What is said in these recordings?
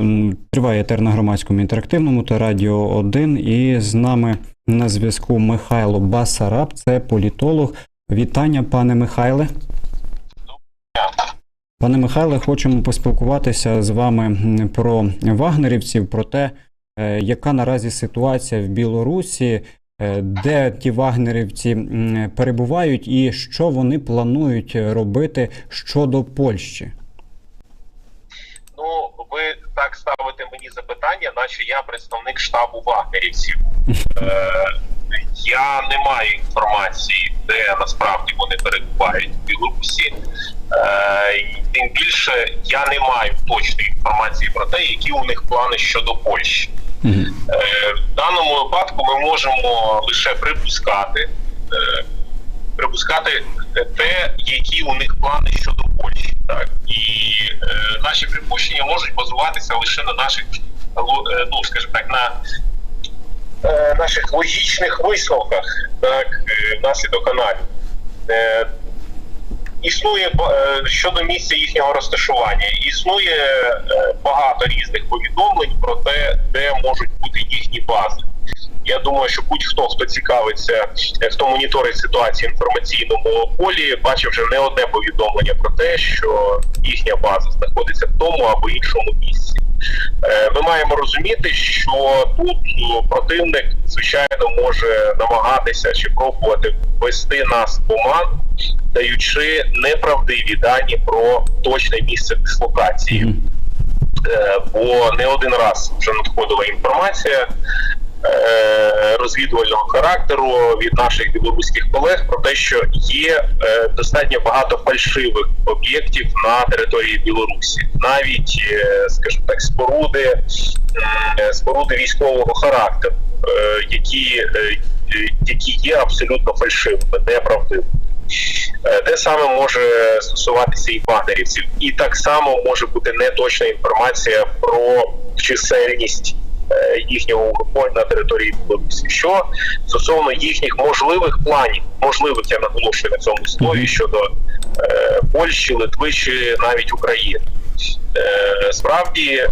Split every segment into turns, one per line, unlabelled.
М, Триває етер на громадському інтерактивному та радіо 1. І з нами на зв'язку Михайло Басараб, це політолог. Вітання, пане Михайле. Пане Михайле, хочемо поспілкуватися з вами про вагнерівців, про те, е, яка наразі ситуація в Білорусі, де ті вагнерівці перебувають, і що вони планують робити щодо Польщі.
Ну, ви так ставите мені запитання, наче я представник штабу вагнерівців. Е, я не маю інформації, де насправді вони перебувають в Білорусі. Е, тим більше я не маю точної інформації про те, які у них плани щодо Польщі. Е, в даному випадку ми можемо лише припускати, е, припускати те, які у них плани щодо Польщі. Так і е, наші припущення можуть базуватися лише на наших е, ну скажімо так, на е, наших логічних висновках, так е, внаслідок аналізу. Існує е, щодо місця їхнього розташування. Існує е, багато різних повідомлень про те, де можуть бути їхні бази. Я думаю, що будь-хто, хто цікавиться, е, хто моніторить ситуацію в інформаційному полі, бачив вже не одне повідомлення про те, що їхня база знаходиться в тому або іншому місці. Е, Ми маємо розуміти, що тут ну, противник, звичайно, може намагатися чи пробувати ввести нас в оман, даючи неправдиві дані про точне місце дислокації. Е, бо не один раз вже надходила інформація е, розвідувального характеру від наших білоруських колег про те, що є е, достатньо багато фальшивих об'єктів на території Білорусі, навіть, е, скажімо так, споруди, е, споруди військового характеру, е, які, е, е, які є абсолютно фальшивими, неправдивими. Е, Те саме може стосуватися і вагнерівців, і так само може бути неточна інформація про чисельність е, їхнього угруповання на території Білорусі. Що стосовно їхніх можливих планів, можливих я наголошую на цьому слові щодо е, Польщі, Литви чи навіть України. Е, справді е,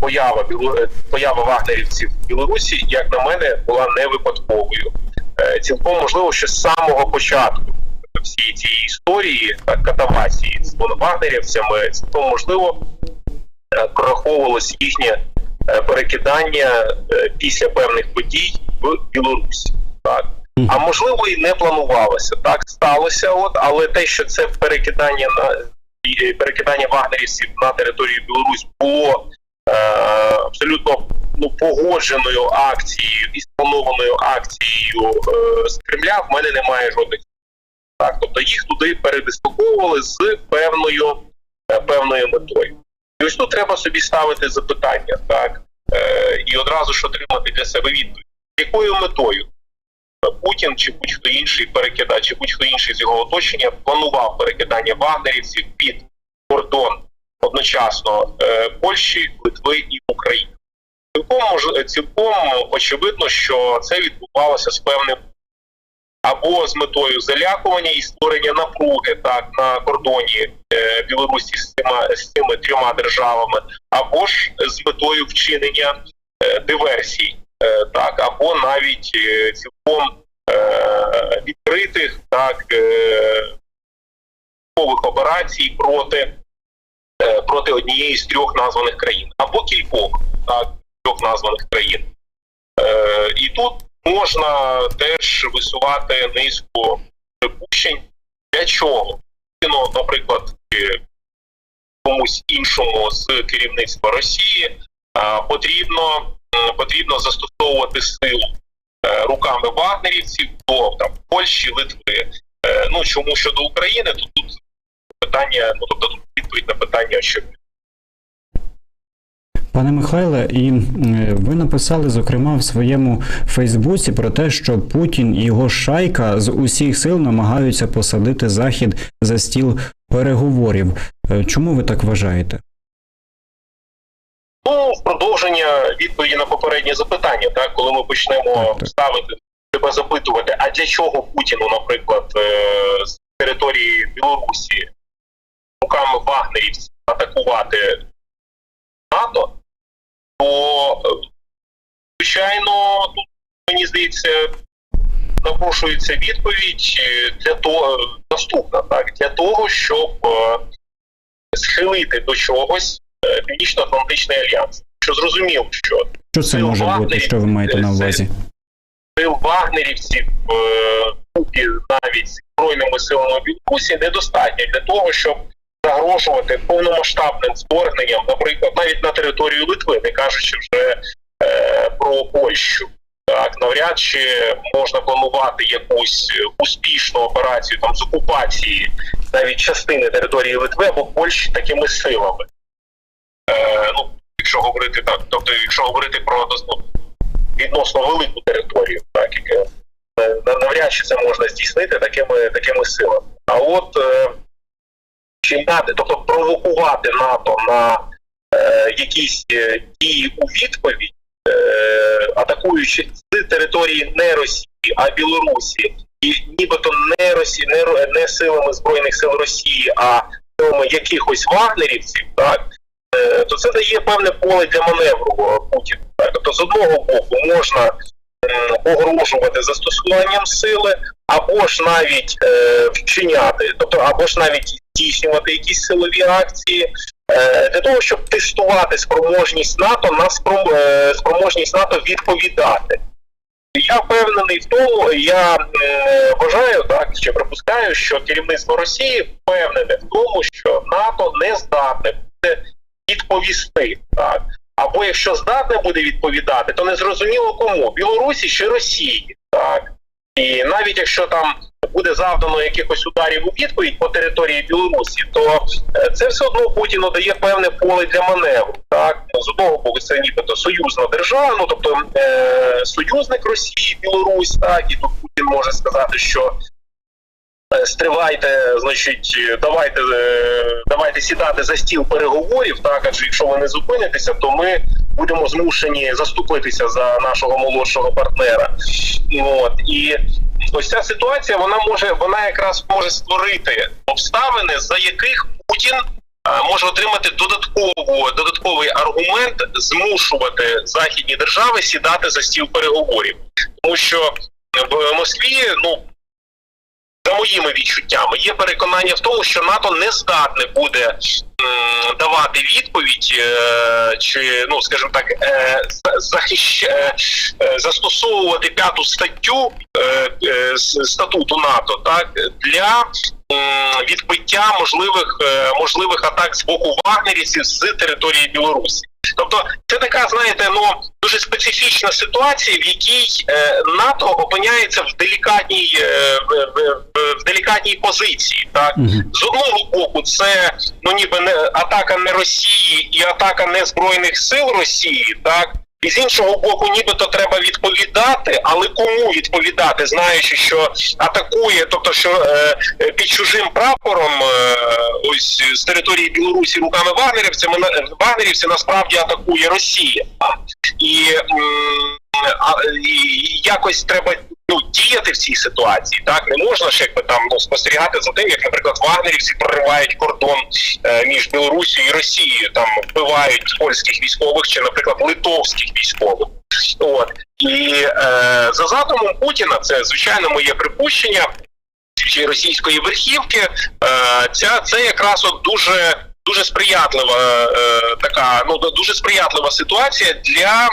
поява е, поява вагнерівців в Білорусі, як на мене, була не випадковою. Е, Цілком можливо, що з самого початку всієї цієї історії катавасії з вагнерівцями, цілком можливо е, прораховувалось їхнє е, перекидання е, після певних подій в Білорусі. Так. А можливо, і не планувалося. Так сталося, от, але те, що це перекидання на е, перекидання вагнерівців на територію Білорусь було е, абсолютно ну, погодженою акцією і спланованою акцією е, з Кремля, в мене немає жодних. Так, тобто їх туди передислоковували з певною, е, певною метою. І ось тут треба собі ставити запитання, так, е, і одразу ж отримати для себе відповідь. Якою метою Путін чи будь-хто інший перекидає, чи будь-хто інший з його оточення планував перекидання вагнерівців під кордон одночасно е, Польщі, Литви і України. Цілком цілком очевидно, що це відбувалося з певним або з метою залякування і створення напруги так на кордоні е, Білорусі з цими, з цими трьома державами, або ж з метою вчинення е, диверсій, е, так або навіть цілком відкритих так військових операцій проти, проти однієї з трьох названих країн, або кількох так, трьох названих країн. Е, і тут можна теж висувати низку припущень, для чого ну, наприклад, е, комусь іншому з керівництва Росії е, потрібно, потрібно застосовувати силу е, руками вагнерівців до там Польщі, Литви. Е, Ну чому щодо України, то тут питання, ну тобто тут відповідь на питання, що
Пане Михайле, і ви написали, зокрема, в своєму Фейсбуці про те, що Путін і його шайка з усіх сил намагаються посадити Захід за стіл переговорів. Е, Чому ви так вважаєте?
Ну, в продовження відповіді на попереднє запитання, так коли ми почнемо
Так, так.
ставити треба запитувати, а для чого Путіну, наприклад, е, з території Білорусі руками вагнерівців атакувати НАТО, то е, звичайно, тут мені здається, напрошується відповідь е, для того наступна, так для того, щоб е, схилити до чогось е, Північно-Атлантичний альянс. Що зрозумів, що
Що це може бути? Що ви маєте на увазі?
сил вагнерівців е, купі навіть збройними силами Білорусі недостатньо для того, щоб загрожувати повномасштабним вторгненням, наприклад, навіть на територію Литви, не кажучи вже е, про Польщу. Так, навряд чи можна планувати якусь успішну операцію там з окупації навіть частини території Литви або Польщі такими силами. Е, ну, якщо говорити так, тобто, якщо говорити про ну, відносно велику територію, так яке е, навряд чи це можна здійснити такими такими силами. А от е, чиняти, тобто провокувати НАТО на е, якісь е, дії у відповідь, е, атакуючи з території не Росії, а Білорусі, і нібито не Росії, не, не силами збройних сил Росії, а силами якихось вагнерівців, так е, то це дає певне поле для маневру е, Путіну. Тобто, з одного боку, можна погрожувати застосуванням сили, або ж навіть е, вчиняти, тобто або ж навіть здійснювати якісь силові акції. е, Для того щоб тестувати спроможність НАТО на спром... е, спроможність НАТО відповідати, я впевнений в тому, я е, вважаю так чи припускаю, що керівництво Росії впевнене в тому, що НАТО не здатне буде відповісти так. Або якщо здатне буде відповідати, то не зрозуміло кому Білорусі чи Росії, так. І навіть якщо там буде завдано якихось ударів у відповідь по території Білорусі, то е, це все одно Путіну дає певне поле для маневру. Так. Ну, з одного боку, це нібито союзна держава, ну тобто е, союзник Росії, Білорусь, так. І тут Путін може сказати, що стривайте, значить, давайте, е, давайте сідати за стіл переговорів. Так, адже якщо ви не зупинитеся, то ми будемо змушені заступитися за нашого молодшого партнера. От і ось ця ситуація вона може вона якраз може створити обставини, за яких Путін е, може отримати додаткову додатковий аргумент змушувати західні держави сідати за стіл переговорів, тому що в Москві ну. За моїми відчуттями, є переконання в тому, що НАТО не здатне буде давати відповідь, е, чи ну скажімо так, е, захищ... е, е, застосовувати п'яту статтю статуту НАТО, так для відбиття можливих можливих атак з боку вагнерівців з території Білорусі. Тобто, це така, знаєте, ну дуже специфічна ситуація, в якій е, НАТО опиняється в делікатній е, в, делікатній позиції. Так з одного боку, це ну ніби не атака не Росії і атака не збройних сил Росії, так. І з іншого боку, нібито треба відповідати, але кому відповідати, знаючи, що атакує, тобто що е, під чужим прапором, е, ось з території Білорусі руками вагнерівцями вагнерівці насправді атакує Росія. І, Е, і якось треба ну, діяти в цій ситуації. Так не можна ж якби там ну, спостерігати за тим, як, наприклад, вагнерівці проривають кордон е, між Білорусією і Росією, там вбивають польських військових чи, наприклад, литовських військових. От і е, за задумом Путіна, це звичайно моє припущення чи російської верхівки. Е, ця це якраз от дуже дуже сприятлива е, така, ну дуже сприятлива ситуація для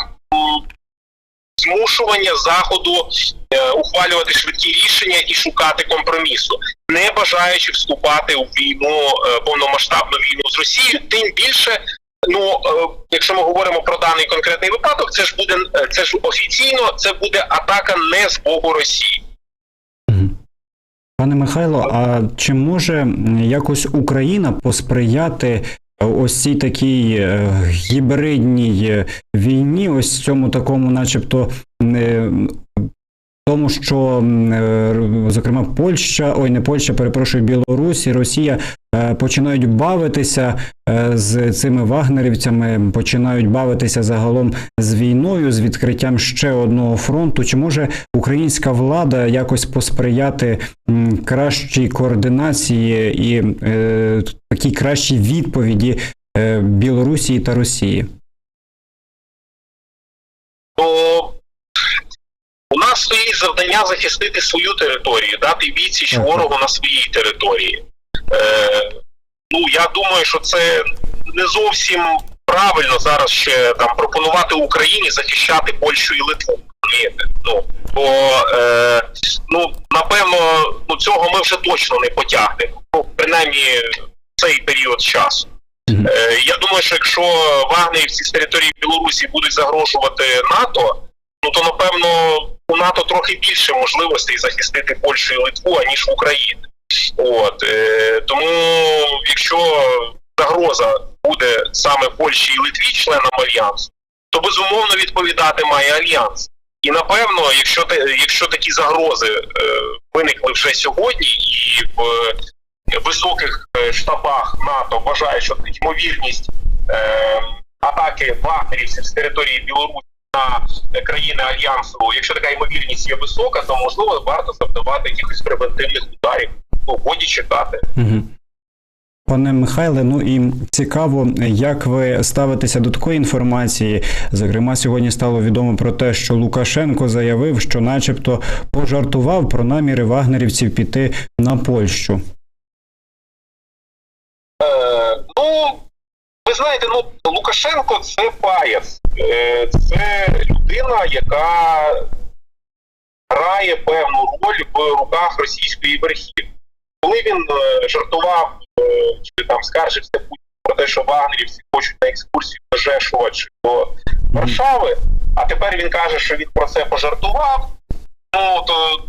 змушування заходу е, ухвалювати швидкі рішення і шукати компромісу, не бажаючи вступати у війну е, повномасштабну війну з Росією, тим більше. Ну, е, якщо ми говоримо про даний конкретний випадок, це ж буде е, це ж офіційно, це буде атака не з боку Росії.
Пане Михайло, а чи може якось Україна посприяти ось цій такій е, гібридній е, війні, ось цьому такому, начебто, е, тому, що е, зокрема Польща, ой, не Польща, перепрошую, Білорусь і Росія е, починають бавитися е, з цими вагнерівцями, починають бавитися загалом з війною, з відкриттям ще одного фронту. Чи може українська влада якось посприяти кращій координації і е, такій кращій відповіді Білорусі та Росії?
У нас стоїть завдання захистити свою територію, дати відсіч ворогу на своїй території. Е, ну я думаю, що це не зовсім правильно зараз ще там пропонувати Україні захищати Польщу і Литву. Ну бо е, ну напевно, ну цього ми вже точно не потягнемо. Ну, принаймні в цей період часу. Е, Я думаю, що якщо вагнерівці з території Білорусі будуть загрожувати НАТО, ну то напевно у НАТО трохи більше можливостей захистити Польщу і Литву, аніж в. От е, тому, якщо загроза буде саме Польщі і Литві, членам альянсу, то безумовно відповідати має альянс. І напевно, якщо якщо такі загрози е, виникли вже сьогодні, і в е, високих е, штабах НАТО вважають, що ймовірність е, атаки вагнерівців з території Білорусі на е, країни альянсу, якщо така ймовірність є висока, то можливо варто завдавати якихось превентивних ударів. Ну, годі чекати.
Угу. Пане Михайле, ну і цікаво, як ви ставитеся до такої інформації. Зокрема, сьогодні стало відомо про те, що Лукашенко заявив, що, начебто, пожартував про наміри вагнерівців піти на Польщу.
Е, ну, ви знаєте, ну Лукашенко це паяц. Е, це людина, яка грає певну роль в руках російської верхівки. Коли він е, жартував е, чи там скаржився про те, що вагнерівці хочуть на екскурсію до Жешова чи до Варшави, а тепер він каже, що він про це пожартував. Ну то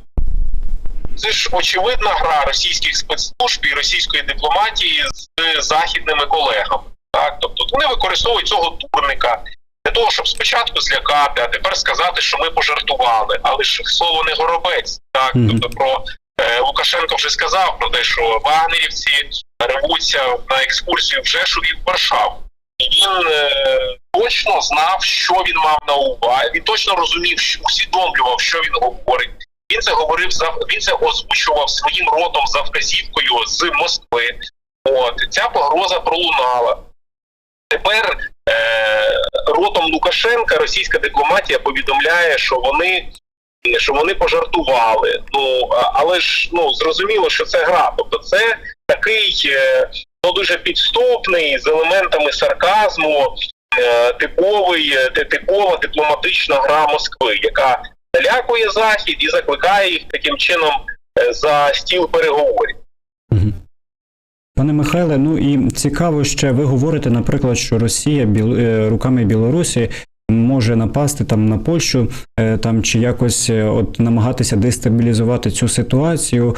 це ж очевидна гра російських спецслужб і російської дипломатії з західними колегами. Так, тобто вони використовують цього дурника для того, щоб спочатку злякати, а тепер сказати, що ми пожартували. Але ж слово не горобець. Так,
Мгм.
тобто про е, Лукашенко вже сказав про те, що вагнерівці ревуться на екскурсію в Жешові в Варшаву. І він е, точно знав, що він мав на увазі. Він точно розумів, що усвідомлював, що він говорить. Він це говорив за він це озвучував своїм ротом за вказівкою з Москви. От ця погроза пролунала. Тепер е, ротом Лукашенка російська дипломатія повідомляє, що вони що вони пожартували. Ну але ж ну зрозуміло, що це гра. Тобто, це такий е, ну дуже підступний з елементами сарказму, е, типовий, е, типова дипломатична гра Москви, яка залякує захід і закликає їх таким чином за стіл переговорів.
Пане Михайле, ну і цікаво ще ви говорите, наприклад, що Росія біл... е, руками Білорусі може напасти там на Польщу, е, там чи якось е, от намагатися дестабілізувати цю ситуацію,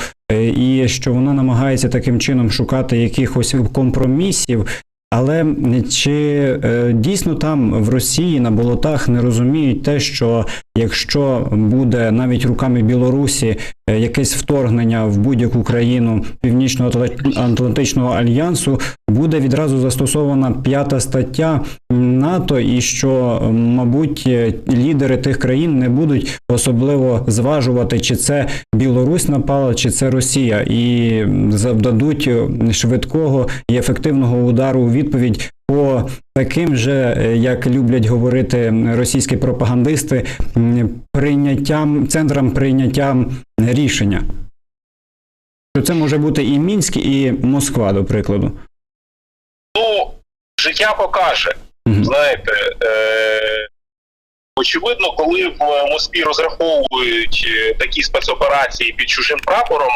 і що вона намагається таким чином шукати якихось компромісів. Але чи дійсно там в Росії на болотах не розуміють те, що якщо буде навіть руками Білорусі е, якесь вторгнення в будь-яку країну Північно-Атлантичного альянсу, буде відразу застосована п'ята стаття НАТО, і що, мабуть, е, лідери тих країн не будуть особливо зважувати, чи це Білорусь напала, чи це Росія, і завдадуть е, швидкого і ефективного удару у відповідь по таким же, е, як люблять говорити російські пропагандисти, прийняттям центрам прийняття рішення. Що це може бути і Мінськ, і Москва, до прикладу.
Ну, життя покаже.
Мгм.
Знаєте, е, очевидно, коли в Москві розраховують е, такі спецоперації під чужим прапором,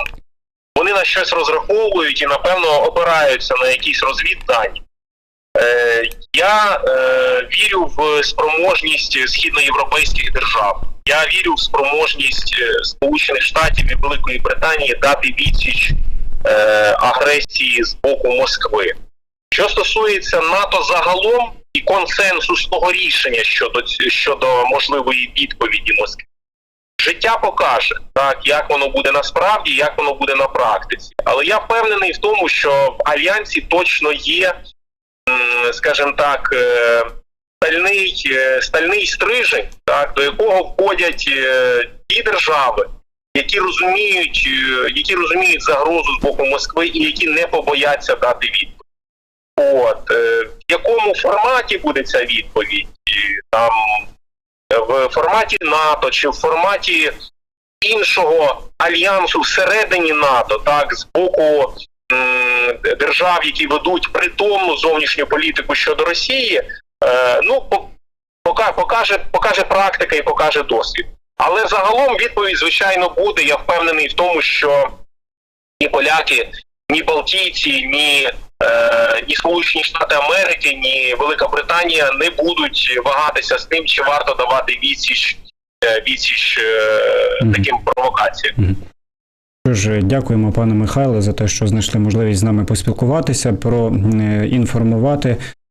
вони на щось розраховують і, напевно, опираються на якісь розвіддані. Е, я е, вірю в спроможність східноєвропейських держав. Я вірю в спроможність е, Сполучених Штатів і Великої Британії дати відсіч агресії з боку Москви. Що стосується НАТО загалом і консенсусного рішення щодо щодо можливої відповіді Москви, життя покаже, так як воно буде насправді, як воно буде на практиці. Але я впевнений в тому, що в альянсі точно є, скажімо так, е, стальний, е, стальний стрижень, так до якого входять е, ті держави, які розуміють, е, які розуміють загрозу з боку Москви і які не побояться дати відповідь. От е, в якому форматі буде ця відповідь? Там е, в форматі НАТО чи в форматі іншого альянсу всередині НАТО, так з боку держав, які ведуть притомну зовнішню політику щодо Росії, е, ну пока- покаже, покаже практика і покаже досвід. Але загалом відповідь, звичайно, буде. Я впевнений в тому, що ні поляки, ні Балтійці, ні, е, ні Сполучені Штати Америки, ні Велика Британія не будуть вагатися з тим, чи варто давати відсіч, е, відсіч е, таким провокаціям.
Ж, дякуємо, пане Михайле, за те, що знайшли можливість з нами поспілкуватися, про е,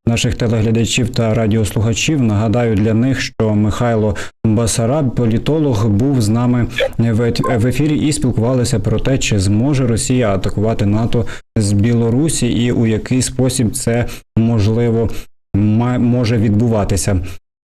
наших телеглядачів та радіослухачів. Нагадаю для них, що Михайло Басараб, політолог, був з нами в ефірі і спілкувалися про те, чи зможе Росія атакувати НАТО з Білорусі, і у який спосіб це можливо може відбуватися.